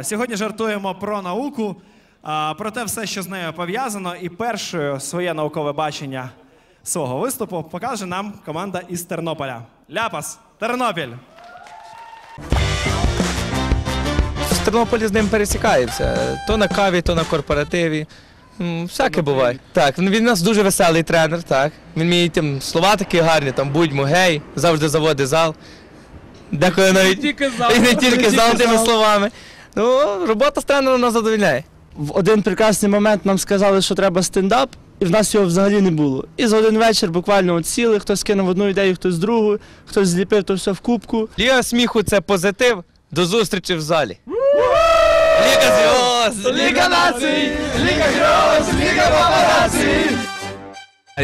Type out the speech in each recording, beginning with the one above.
Сьогодні жартуємо про науку, про те все, що з нею пов'язано. І першою своє наукове бачення свого виступу покаже нам команда із Тернополя. Ляпас, Тернопіль. В Тернополі з ним пересікаємося. То на каві, то на корпоративі. Всяке буває. Так, він у нас дуже веселий тренер, так. Він вміє там слова такі гарні, там будьмо гей, завжди заводить зал. Деколи навіть і не тільки зал тими словами. Ну, робота з тренером нас задовільняє. В один прекрасний момент нам сказали, що треба стендап, і в нас його взагалі не було. І за один вечір буквально от сіли, хтось кинув одну ідею, хтось другу, хтось зліпив то все в кубку. Ліга сміху це позитив. До зустрічі в залі. Ліга зв'яз! Ліга націй! Ліга героїв! Ліга папараці!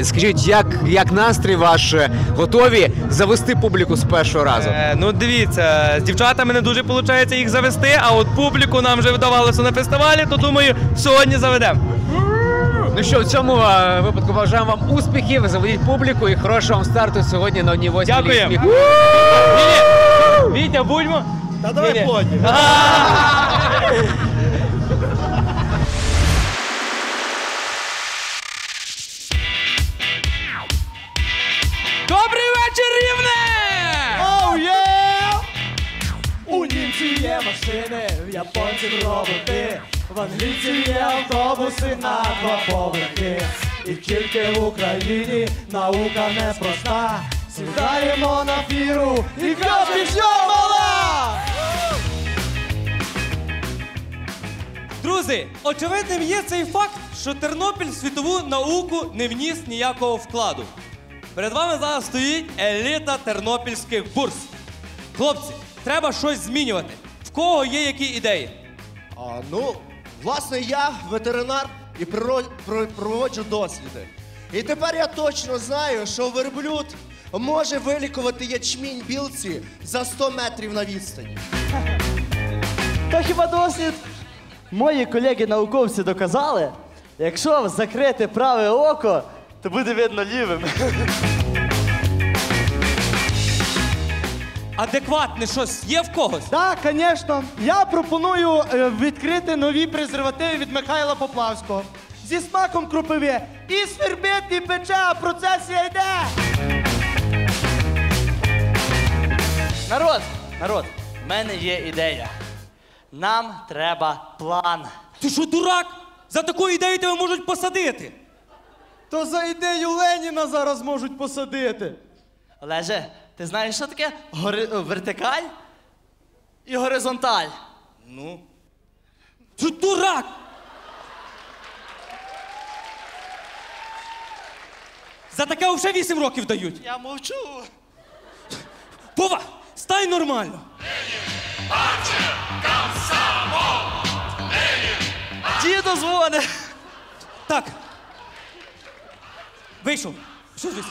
Скажіть, як, як настрій ваш? Е, Готові завести публіку з першого разу? Е, ну дивіться, з дівчатами не дуже виходить їх завести, а от публіку нам вже вдавалося на фестивалі, то думаю, сьогодні заведемо. Ну що, в цьому е, випадку бажаємо вам успіхів, заведіть публіку і хорошого вам старту сьогодні на одній восьмій Дякую. сміху. Ні-ні, Вітя, будьмо. Та давай плотні. Машини, в японців роботи, в англійців є автобуси на два поверхи. І тільки в Україні наука непроста. Сідаємо на фіру і пішла мала! Друзі, очевидним є цей факт, що Тернопіль в світову науку не вніс ніякого вкладу. Перед вами зараз стоїть еліта тернопільських бурс. Хлопці, треба щось змінювати. Кого є які ідеї? А, ну, власне, я ветеринар і приро- про- проводжу досліди. І тепер я точно знаю, що верблюд може вилікувати ячмінь білці за 100 метрів на відстані. То хіба дослід? Мої колеги-науковці доказали, якщо закрити праве око, то буде видно лівим. Адекватне щось є в когось? Так, звісно. Я пропоную е, відкрити нові презервативи від Михайла Поплавського. Зі смаком кропиви. І свербить, і пече, а процесія йде. Народ, народ, в мене є ідея. Нам треба план. Ти що, дурак? За таку ідею тебе можуть посадити. То за ідею Леніна зараз можуть посадити. Олеже, ти знаєш, що таке Гори... вертикаль і горизонталь? Ну. Ти дурак! За таке вже 8 років дають. Я мовчу. Вова, стань нормально. Діду дзвони. Так. Вийшов. Що звідси?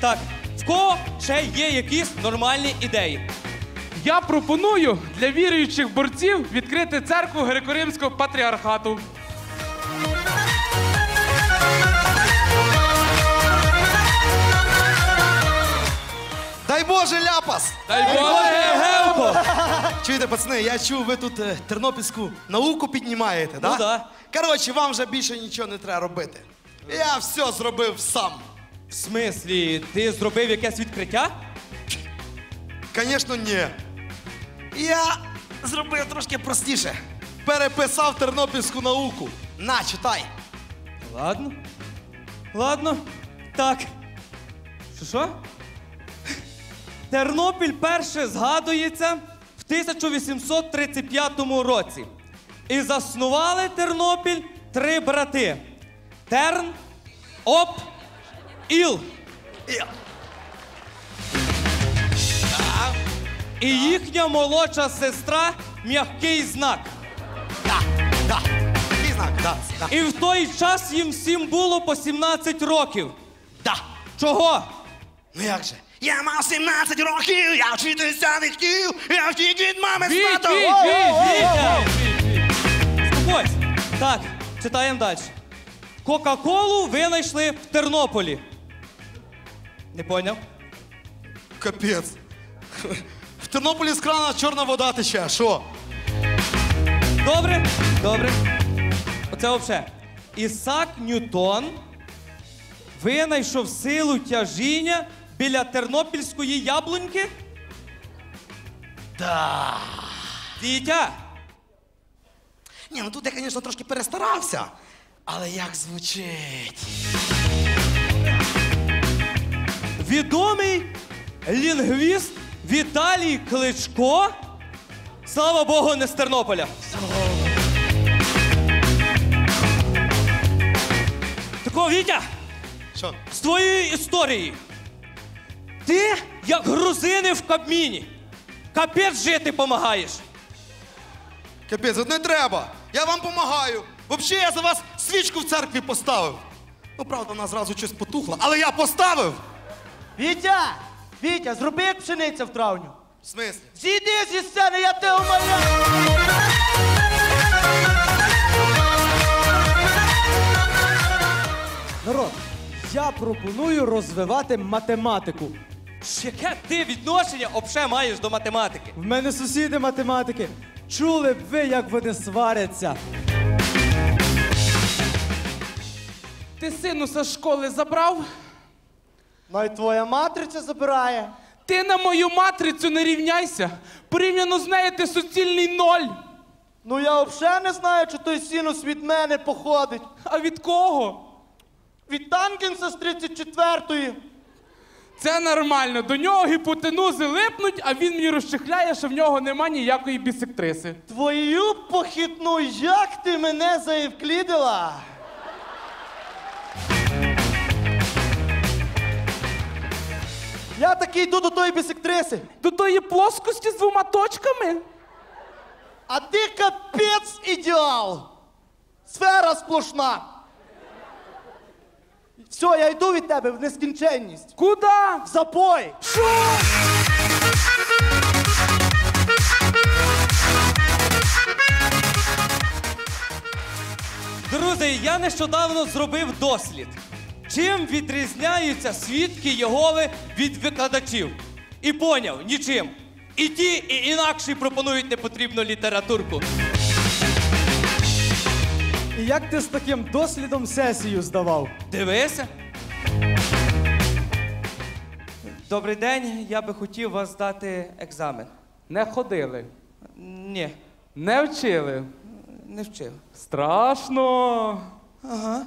Так. В кого ще є якісь нормальні ідеї? Я пропоную для віруючих борців відкрити церкву греко-римського патріархату. Дай Боже, ляпас! Дай Боже! Гелко! Чуєте, пацани, я чув, ви тут е, тернопільську науку піднімаєте, да? Ну да. Коротше, вам вже більше нічого не треба робити. Я все зробив сам. В смислі, ти зробив якесь відкриття? Звісно, ні. Я зробив трошки простіше. Переписав тернопільську науку. На, читай. Ладно. Ладно. Так. Що що? Тернопіль перше згадується в 1835 році. І заснували Тернопіль три брати: Терн, Оп, Іл. І їхня молодша сестра м'який знак. Який знак? Да. Да. І в той час їм всім було по 17 років. да. Чого? Ну як же? Я мав 17 років, я вчитися не хотів, я втік від мами з Віть, татом. віть, віть, віть! Спокойся. Так, читаємо далі. Кока-колу винайшли в Тернополі. Не поняв? Капець. В Тернополі з крана чорна вода тече, що? Добре. Оце взагалі. Ісак Ньютон винайшов силу тяжіння біля Тернопільської яблуньки? Да. Вітя, Ні, ну тут я, звісно, трошки перестарався. Але як звучить? Відомий лінгвіст Віталій Кличко. Слава Богу, не з Тернополя. Такого Вітя, Що? з твоєї історії. Ти, як грузини в Кабміні, капець жити помагаєш. Капець, от не треба. Я вам допомагаю. Взагалі я за вас свічку в церкві поставив. Ну, правда, вона зразу щось потухла, але я поставив. Вітя! Вітя, зроби як пшениця в травню. В смислі? Зійди зі сцени, я тебе умоляю! Народ, я пропоную розвивати математику. Яке ти відношення обше маєш до математики? В мене сусіди математики. Чули б ви, як вони сваряться. Ти синуса з школи забрав? Навіть твоя матриця забирає. Ти на мою матрицю не рівняйся. Порівняно з нею ти суцільний ноль. Ну я взагалі не знаю, чи той синус від мене походить. А від кого? Від Танкінса з 34-ї. Це нормально. До нього гіпотенузи липнуть, а він мені розчехляє, що в нього нема ніякої бісектриси. Твою похитну, як ти мене заєвклідила? Я таки йду до тої бісектриси. До тої плоскості з двома точками? А ти капець ідеал! Сфера сплошна. Все, я йду від тебе в нескінченність. Куда? В запой! Що? Друзі, я нещодавно зробив дослід. Чим відрізняються свідки Єгови від викладачів? І поняв, нічим. І ті, і інакші пропонують непотрібну літературку. І як ти з таким дослідом сесію здавав? Дивися. Добрий день, я би хотів вас здати екзамен. Не ходили, Ні, не вчили. не вчив. Страшно. Ага.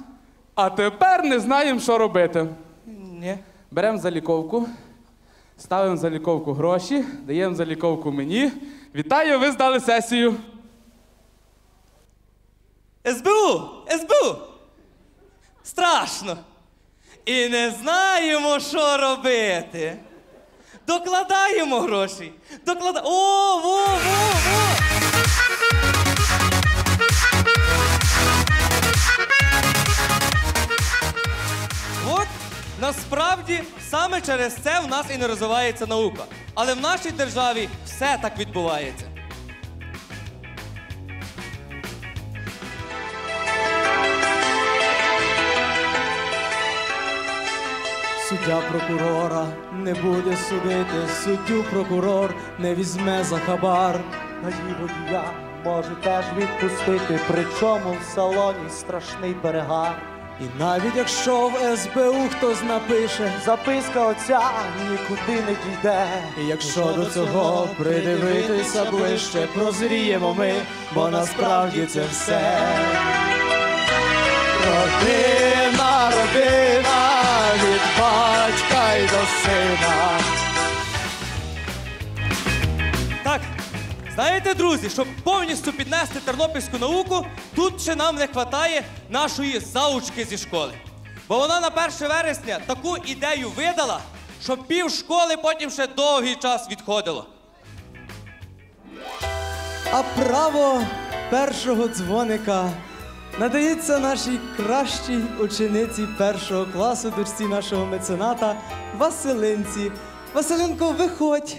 А тепер не знаємо, що робити. Ні. Беремо заліковку, ставимо за ліковку гроші, даємо за ліковку мені. Вітаю, ви здали сесію. СБУ! СБУ! Страшно. І не знаємо, що робити. Докладаємо гроші. Доклада... О, во, во, во! Насправді саме через це в нас і не розвивається наука. Але в нашій державі все так відбувається. Суддя прокурора не буде судити, суддю прокурор не візьме за хабар. А її водія може теж відпустити, причому в салоні страшний перегар. І навіть якщо в СБУ хтось напише, записка оця нікуди не дійде. І якщо до цього придивитися ближче, прозріємо ми, бо насправді це все. Родина, родина, від батька й до сина. Знаєте, друзі, щоб повністю піднести тернопільську науку, тут ще нам не вистачає нашої заучки зі школи. Бо вона на 1 вересня таку ідею видала, що пів школи потім ще довгий час відходило. А право першого дзвоника надається нашій кращій учениці першого класу, дочці нашого мецената Василинці. Василинко, виходь.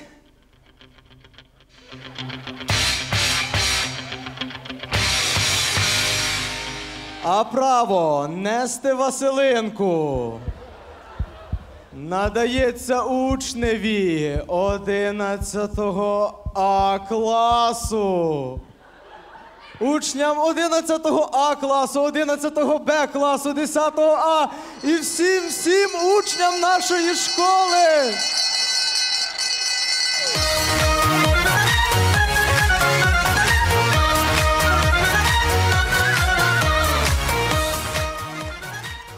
А право нести Василинку надається учневі 11 А класу. учням 11 А класу, 11 Б класу, 10 А і всім всім учням нашої школи.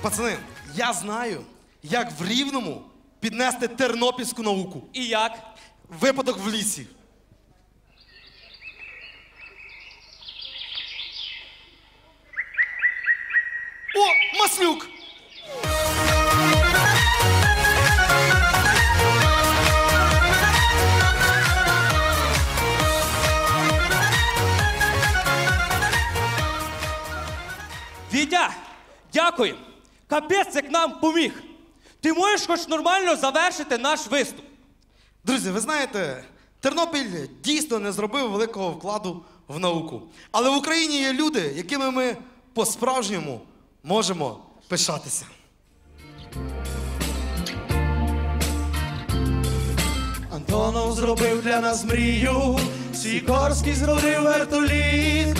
Пацани, я знаю, як в Рівному піднести тернопільську науку. І як? Випадок в лісі. О, маслюк! Вітя, дякую. Капець, як нам поміг. Ти можеш хоч нормально завершити наш виступ. Друзі, ви знаєте, Тернопіль дійсно не зробив великого вкладу в науку. Але в Україні є люди, якими ми по-справжньому можемо пишатися. Антонов зробив для нас мрію, Сікорський зробив вертоліт.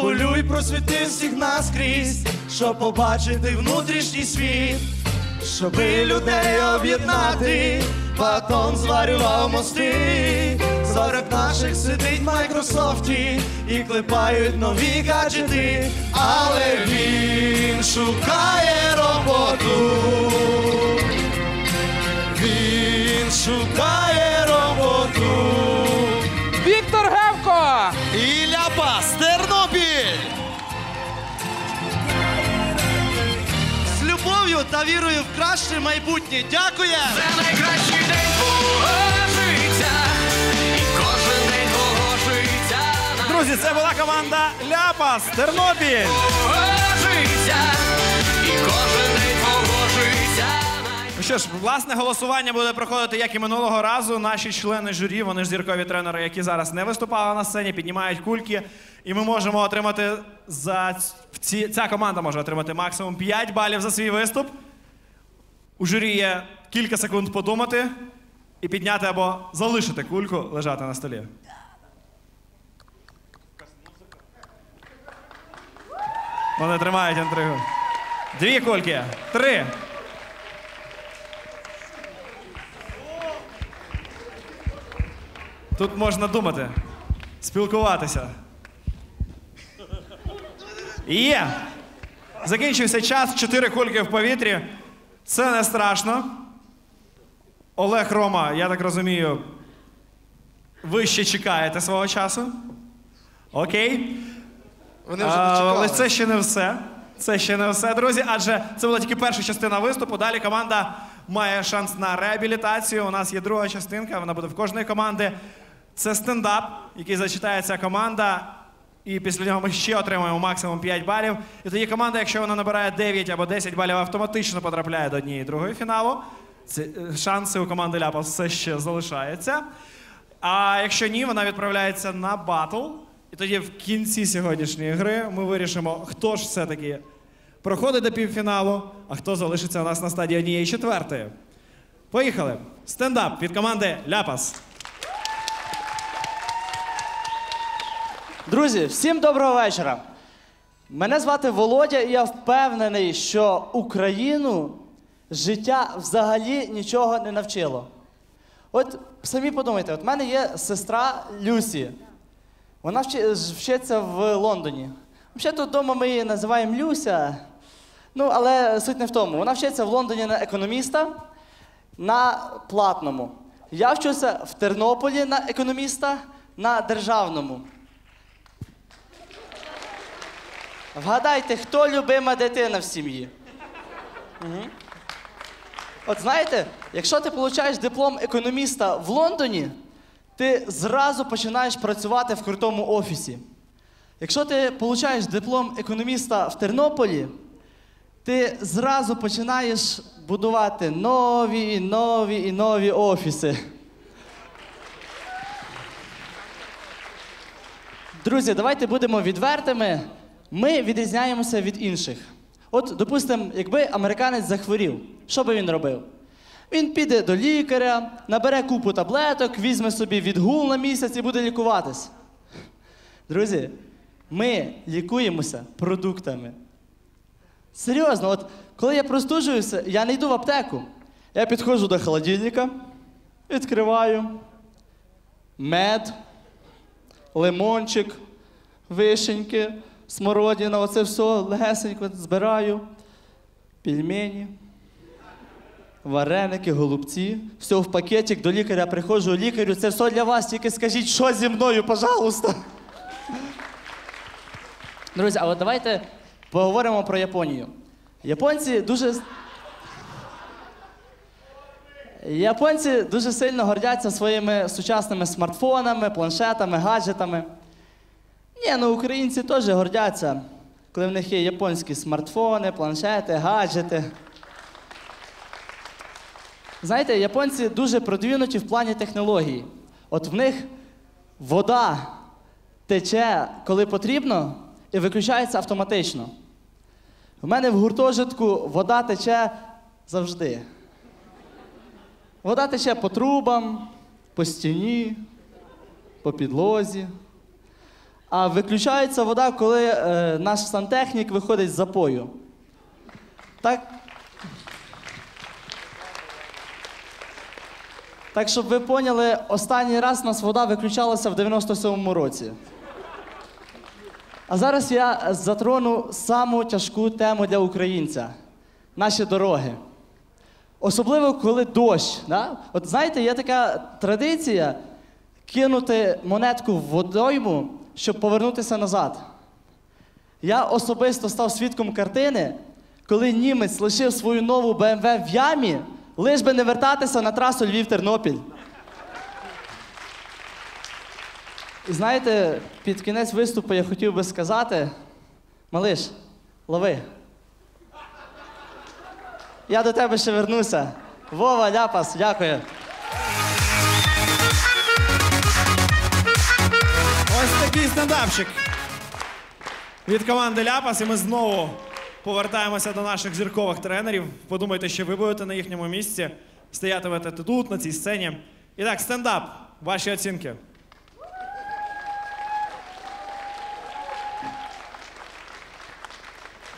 Полюй просвіти всіх наскрізь, щоб побачити внутрішній світ, щоби людей об'єднати, батон зварював мости. Сорок наших сидить в Майкрософті і клепають нові гаджети, але він шукає роботу. Та вірою в краще майбутнє. Дякую! Це найкращий день твого життя, і кожен день твого життя, Друзі, це була команда Ляпас Тернопіль. життя, і кожен день твого. Ну що ж, власне, голосування буде проходити як і минулого разу. Наші члени журі, вони ж зіркові тренери, які зараз не виступали на сцені, піднімають кульки. І ми можемо отримати за ці, ця команда може отримати максимум 5 балів за свій виступ. У журі є кілька секунд подумати і підняти або залишити кульку лежати на столі. Вони тримають інтригу. Дві кульки. Три. Тут можна думати, спілкуватися. Є! Закінчився час, чотири кульки в повітрі. Це не страшно. Олег Рома, я так розумію, ви ще чекаєте свого часу. Окей. Вони вже А, дочекали. Але це ще не все. Це ще не все, друзі. Адже це була тільки перша частина виступу. Далі команда має шанс на реабілітацію. У нас є друга частинка, вона буде в кожної команди. Це стендап, який зачитає ця команда. І після нього ми ще отримаємо максимум 5 балів. І тоді команда, якщо вона набирає 9 або 10 балів, автоматично потрапляє до однієї другої фіналу. Це, е, шанси у команди Ляпас все ще залишаються. А якщо ні, вона відправляється на батл. І тоді в кінці сьогоднішньої гри ми вирішимо, хто ж все-таки проходить до півфіналу, а хто залишиться у нас на стадії однієї четвертої. Поїхали. Стендап від команди Ляпас. Друзі, всім доброго вечора. Мене звати Володя, і я впевнений, що Україну життя взагалі нічого не навчило. От самі подумайте, от в мене є сестра Люсі. Вона вчи- вчиться в Лондоні. Взагалі вдома ми її називаємо Люся. Ну, але суть не в тому. Вона вчиться в Лондоні на економіста на платному. Я вчуся в Тернополі на економіста на державному. Вгадайте, хто любима дитина в сім'ї? Угу. От знаєте, якщо ти отримуєш диплом економіста в Лондоні, ти зразу починаєш працювати в крутому офісі. Якщо ти отримуєш диплом економіста в Тернополі, ти зразу починаєш будувати нові і нові і нові офіси. Друзі, давайте будемо відвертими. Ми відрізняємося від інших. От, допустимо, якби американець захворів, що би він робив? Він піде до лікаря, набере купу таблеток, візьме собі відгул на місяць і буде лікуватись. Друзі, Ми лікуємося продуктами. Серйозно, от коли я простужуюся, я не йду в аптеку. Я підходжу до холодильника, відкриваю мед, лимончик, вишеньки, смородина, оце все легесенько збираю, пельмені, вареники, голубці, все в пакетик, до лікаря приходжу, лікарю, це все для вас, тільки скажіть, що зі мною, пожалуйста. Друзі, а от давайте поговоримо про Японію. Японці дуже. Японці дуже сильно гордяться своїми сучасними смартфонами, планшетами, гаджетами. Ні, ну українці теж гордяться, коли в них є японські смартфони, планшети, гаджети. Знаєте, японці дуже продвинуті в плані технологій. От в них вода тече, коли потрібно, і виключається автоматично. В мене в гуртожитку вода тече завжди. Вода тече по трубам, по стіні, по підлозі. А виключається вода, коли е, наш сантехнік виходить з запою. Так. Так, щоб ви поняли, останній раз нас вода виключалася в 97-му році. А зараз я затрону саму тяжку тему для українця наші дороги. Особливо, коли дощ. Да? От знаєте, є така традиція кинути монетку в водойму, щоб повернутися назад. Я особисто став свідком картини, коли німець лишив свою нову БМВ в ямі, лиш би не вертатися на трасу Львів-Тернопіль. І знаєте, під кінець виступу я хотів би сказати: малиш, лови. Я до тебе ще вернуся. Вова, ляпас, дякую. Ось стендапчик від команди Ляпас, і ми знову повертаємося до наших зіркових тренерів. Подумайте, що ви будете на їхньому місці, стоятимете тут, на цій сцені. І так, стендап. Ваші оцінки.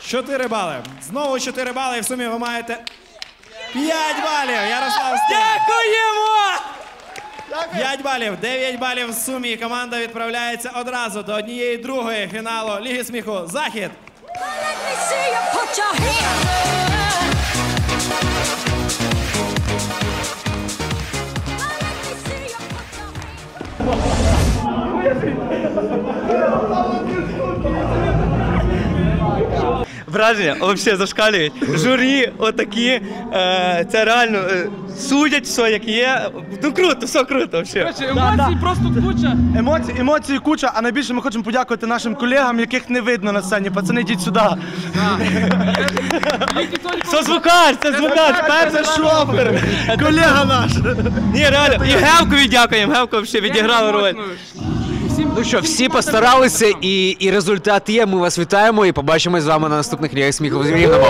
Чотири бали. Знову чотири бали, і в сумі ви маєте п'ять балів. Ярослав Стін. Дякуємо! 5 балів, 9 балів в сумі. Команда відправляється одразу до однієї другої фіналу Ліги сміху Захід. Враження взагалі зашкалюють. Журі отакі. Е, це реально е, судять все, як є. Ну круто, все круто. взагалі. Емоцій просто куча. Емоції, емоції куча, а найбільше ми хочемо подякувати нашим колегам, яких не видно на сцені. Пацани, йдіть сюди. Це звукач, це звукач, перший шофер. Колега наш. Ні, реально. І Гевкові дякуємо. Гевко взагалі відіграв роль. Ну що, всі постаралися, і, і результат є. Ми вас вітаємо і побачимось з вами на наступних лігах сміху в Рівному.